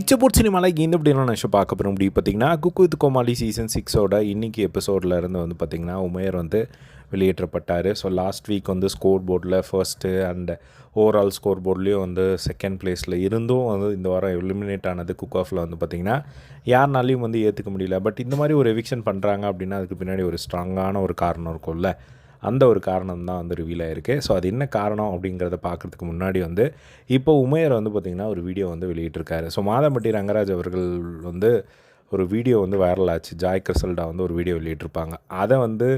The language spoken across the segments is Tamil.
பிக்சர் சினிமாவில் இந்த இப்படிலாம் நிமிஷம் பார்க்க போகிறோம் அப்படி பார்த்தீங்கன்னா குக்கு வித் கோமாளி சீசன் சிக்ஸோட இன்னைக்கு எபிசோடில் இருந்து வந்து பார்த்திங்கன்னா உமேர் வந்து வெளியேற்றப்பட்டார். ஸோ லாஸ்ட் வீக் வந்து score board first and overall score போர்ட்லேயும் வந்து செகண்ட் பிளேஸில் இருந்தும் வந்து இந்த வாரம் எலிமினேட் ஆனது குக் ஆஃபில் வந்து பார்த்திங்கன்னா யாருனாலையும் வந்து ஏற்றுக்க முடியல. பட் இந்த மாதிரி ஒரு எவிக்ஷன் பண்ணுறாங்க அப்படின்னா அதுக்கு பின்னாடி ஒரு ஸ்ட்ராங்கான ஒரு காரணம் இருக்கும்ல. அந்த ஒரு காரணம் தான் வந்து ரிவீல் ஆயிருக்கு. ஸோ அது என்ன காரணம் அப்படிங்கிறத பார்க்குறதுக்கு முன்னாடி வந்து இப்போ உமையர் வந்து பார்த்திங்கன்னா ஒரு வீடியோ வந்து வெளியிட்டிருக்காரு. ஸோ மாதம்பட்டி ரங்கராஜ் அவர்கள் வந்து ஒரு வீடியோ வந்து வைரல் ஆச்சு. ஜாய் கசல்டா வந்து ஒரு வீடியோ வெளியிட்டிருப்பாங்க. அதை வந்து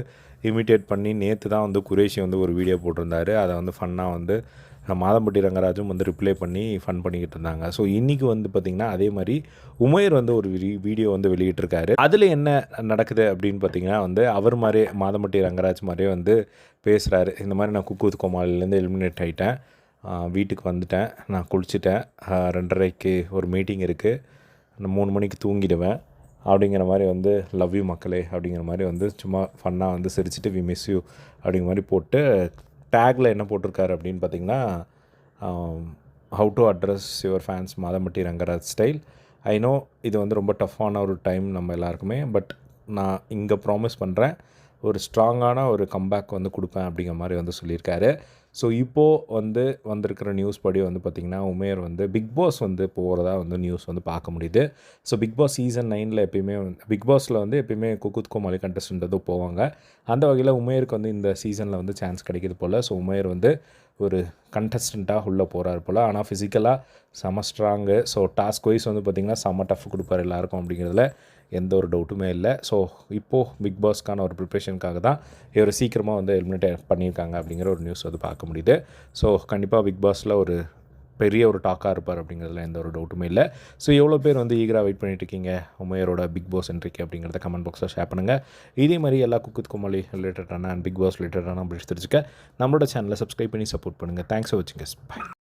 இமிட்டேட் பண்ணி நேற்று தான் வந்து குரேஷி வந்து ஒரு வீடியோ போட்டிருந்தாரு. அதை வந்து ஃபன்னாக வந்து மாதம்பட்டி ரங்கராஜும் வந்து ரிப்ளை பண்ணி ஃபன் பண்ணிக்கிட்டு இருந்தாங்க. ஸோ இன்றைக்கி வந்து பார்த்திங்கன்னா அதே மாதிரி உமேர் வந்து ஒரு வீடியோ வந்து வெளியிட்டிருக்காரு. அதில் என்ன நடக்குது அப்படின்னு பார்த்தீங்கன்னா வந்து அவர் மாதிரியே மாதம்பட்டி ரங்கராஜ் மாதிரியே வந்து பேசுகிறாரு இந்த மாதிரி நான் குக்கு வித் கோமாளிலேருந்து எலிமினேட் ஆகிட்டேன் வீட்டுக்கு வந்துட்டேன். நான் குளிச்சுட்டேன். ரெண்டரைக்கு ஒரு மீட்டிங் இருக்குது நான் மூணு மணிக்கு தூங்கிடுவேன். அப்படிங்கிற மாதிரி வந்து லவ் யூ மக்களே அப்படிங்கிற மாதிரி வந்து சும்மா ஃபன்னாக வந்து சிரிச்சிட்டு வி மிஸ் யூ அப்படிங்கிற மாதிரி போட்டு டேக்கில் என்ன போட்டிருக்காரு அப்படின்னு பார்த்தீங்கன்னா how to address your fans Madhampatti Rangaraj style I know இது வந்து ரொம்ப டஃப்பான ஒரு டைம் நம்ம எல்லாருக்குமே பட் நான் இங்கே ப்ராமிஸ் பண்ணுறேன் ஒரு ஸ்ட்ராங்கான ஒரு கம்பேக் வந்து கொடுப்பேன் அப்படிங்கிற மாதிரி வந்து சொல்லியிருக்காரு. ஸோ இப்போது வந்து வந்திருக்கிற நியூஸ் படி வந்து பார்த்திங்கன்னா உமேர் வந்து பிக் பாஸ் வந்து போகிறதா வந்து நியூஸ் வந்து பார்க்க முடியுது. ஸோ பிக் பாஸ் சீசன் நைனில் எப்பயுமே வந்து பிக் பாஸில் வந்து எப்பயுமே குக்குத் கோமாளி கண்டஸ்டன்ட் போவாங்க. அந்த வகையில் உமேருக்கு வந்து இந்த சீசனில் வந்து சான்ஸ் கிடைக்கிது போல். ஸோ உமேர் வந்து ஒரு கண்டஸ்டண்ட்டாக உள்ளே போகிறார் போல். ஆனால் ஃபிசிக்கலாக செம ஸ்ட்ராங்கு ஸோ டாஸ்க் வைஸ் வந்து பார்த்திங்கன்னா செம்ம டஃப் கொடுப்பாரு எல்லாருக்கும் அப்படிங்கிறதுல எந்த ஒரு டவுட்டுமே இல்லை. ஸோ இப்போது பிக் பாஸ்க்கான ஒரு ப்ரிப்ரேஷனுக்காக தான் இவர் சீக்கிரமாக வந்து எலிமினேட் பண்ணியிருக்காங்க அப்படிங்கிற ஒரு நியூஸ் வந்து பார்க்க முடியுது. ஸோ கண்டிப்பாக பிக் பாஸில் ஒரு பெரிய ஒரு டாக்காக இருப்பார் அப்படிங்கிறதுல எந்த ஒரு டவுட்டுமே இல்லை. ஸோ எவ்வளோ பேர் வந்து ஈகராக வெயிட் பண்ணிட்டு இருக்கீங்க? உமையரோட பிக் பாஸ் என்ட்ரிக்கு அப்படிங்கிறத கமெண்ட் பாக்ஸில் ஷேர் பண்ணுங்கள் இதே மாதிரி எல்லா குக்குத் குமாலி ரிலேட்டடான அண்ட் பிக் பாஸ் ரிலேட்டடான அப்படி தெரிஞ்சுக்க. நம்மளோட சேனலை சப்ஸ்கிரைப் பண்ணி சப்போர்ட் பண்ணுங்கள் தேங்க்ஸ் ஃபார் வாட்சிங் பை